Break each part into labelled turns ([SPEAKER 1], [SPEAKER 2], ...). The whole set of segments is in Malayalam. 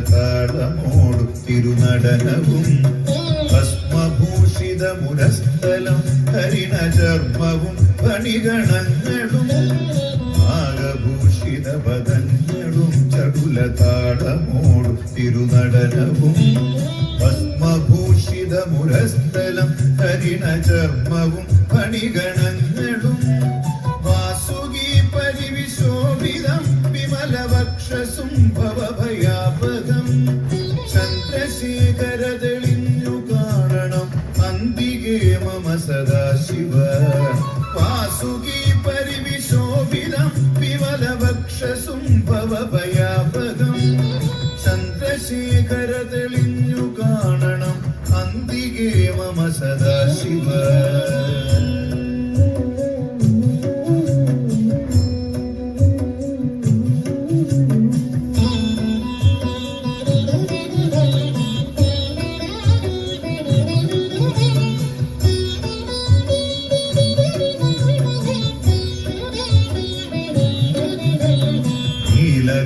[SPEAKER 1] ചടുലതാളമോടു തിരുനടനവും ഭസ്മഭൂഷിതമുരസ്ഥലം ഹരിണചർമ്മവും പണിഗണങ്ങളും ആകഭൂഷിത പദങ്ങളും ചടുല ചടുലതാളമോടു തിരുനടനവും ഭസ്മഭൂഷിതമുരസ്ഥലം ഹരിണചർമ്മവും പണിഗണങ്ങളും ചന്ദ്രശേഖര തെളിഞ്ഞു കാണണം അന്തികേ മമ സദാശിവ. വാസുകി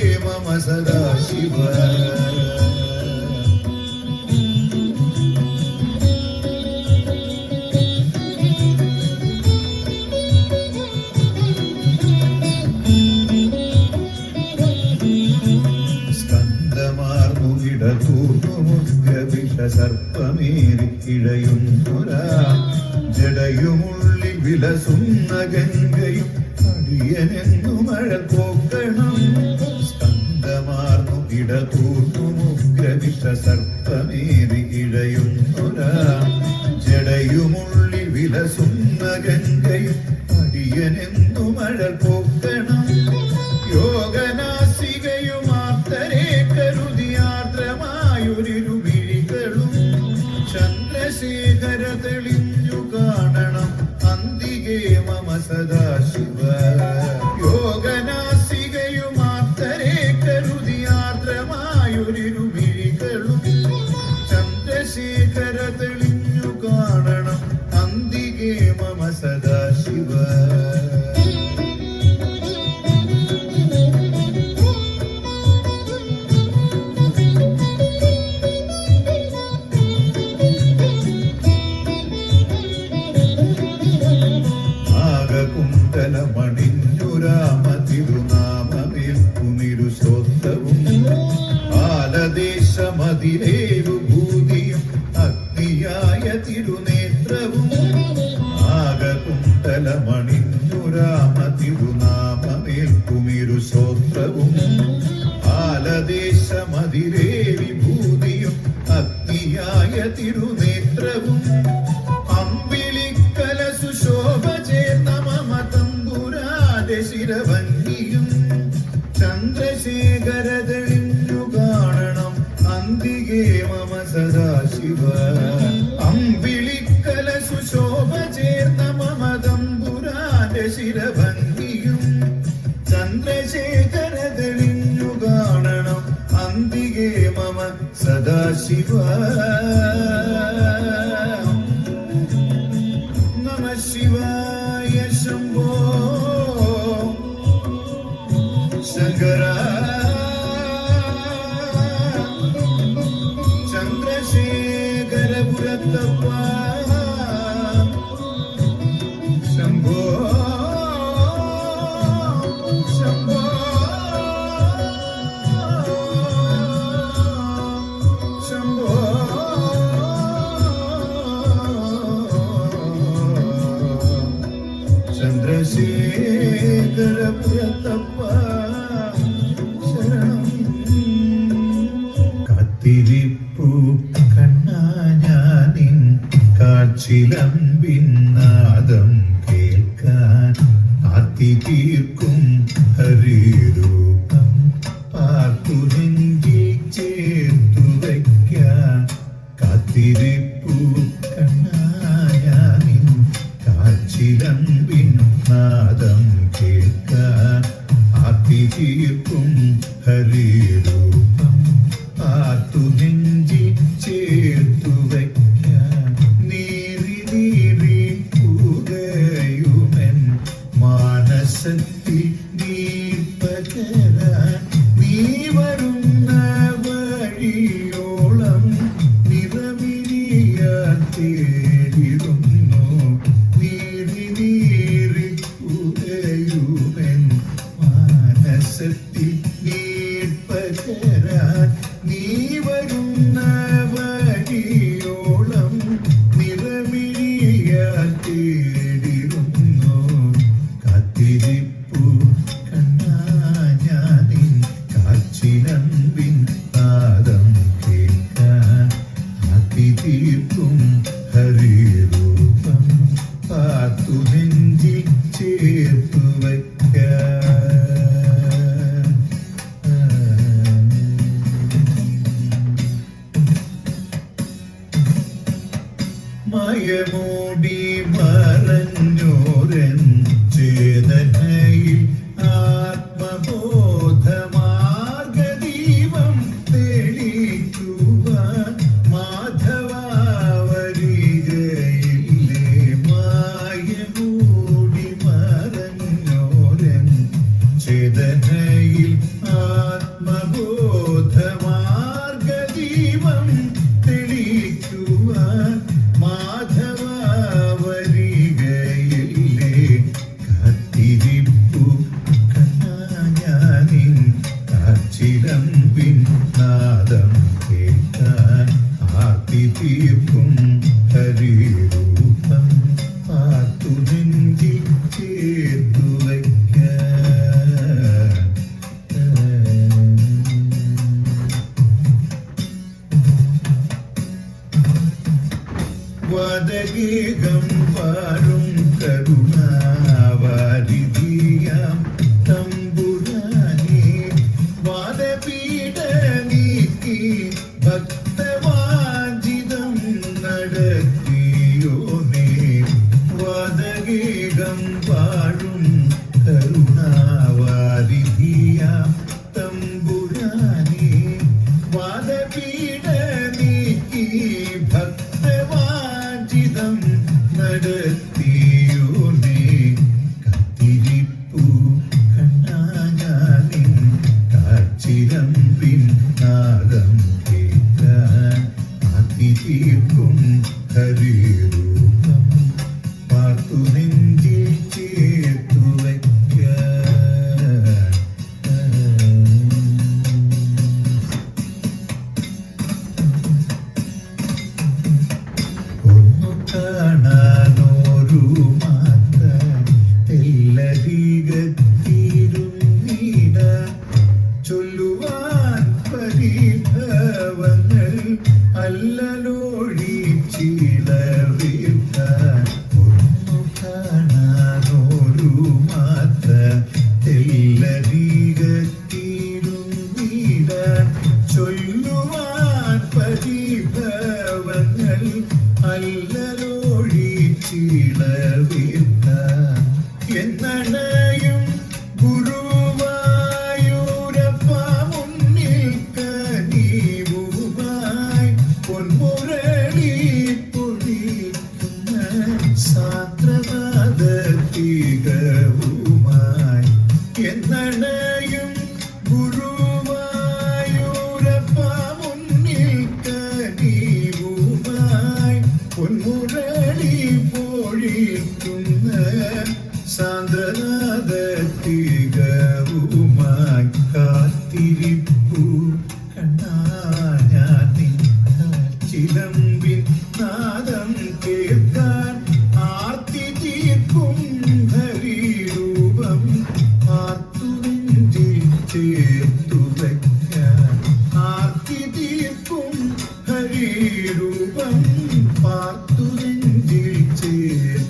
[SPEAKER 1] അന്തികേ മമ സദാശിവ സ്കന്ധമാർന്നുകിടതൂർന്നുമുഗ്രവിഷ സർപ്പമേറി ഇഴയുന്നൊരാ ജടയുമുള്ളിൽ വിലസുന്ന ഗംഗയും അടിയനെന്നു മഴ പോക്കണം സ്കന്ധമാർന്നുകിടതൂർന്നുമുഗ്രവിഷ സർപ്പമേറി ഇഴയുന്നൊരാ ജടയുമുള്ളിൽ വിലസുന്ന ഗംഗയും അടിയനെന്തു മഴ പോക്കണം? യോഗനാസികയുമാത്തരെ കരുതിയാർദ്രമായൊരിരുമിഴികളും ചന്ദ്രശേഖര തെളിഞ്ഞു കാണണം അന്തികേ മമ സദാശിവ. തിരുനാമമേൽക്കുമിരു ആലദേശമതിരേവി ഭൂതിയും അഗ്നിയായ തിരുനേത്രവും. കാണണം അന്തികേ മമ സദാശിവ.
[SPEAKER 2] കാച്ചിലമ്പിൻ നാദം കേൾക്കാൻ അതി തീർക്കും ഹരിരൂപം. പാർത്തു നെഞ്ചിൽ ചേർത്തു വയ്ക്കാൻ കാത്തിരിപ്പു കണ്ണാഞ്ഞാനിൻ കാച്ചിലമ്പിന്നാദം കേൾക്കാൻ അതി തീർക്കും ഹരിരൂപം മാനസത്തിൽ നീ പകരാൻ നീ വരുന്ന വഴിയോളം നിറമിനിയാൻ തേടിടുന്നു. നീറി നീറി പുകയുമൻ മാനസത്തിൽ നീ 中。ഹരിരൂപം ഹരിരൂപം പരിഭവങ്ങൾ അല്ലലോഴിച്ചിടവിൽക്കാൻ പാദത്തികവുമായി കാത്തിരിപ്പു. കണ്ണാ ഞാൻ നിന്ന ചിലമ്പിൻ നാദം കേൾക്കാൻ ആർത്തി തീർക്കും ഹരിരൂപം ആർത്തുനെഞ്ചിൽ ചേർത്തു വയ്ക്കാൻ ആർത്തി തീർക്കും ഹരിരൂപം പാർത്തുനെഞ്ചിൽ ചേർത്തു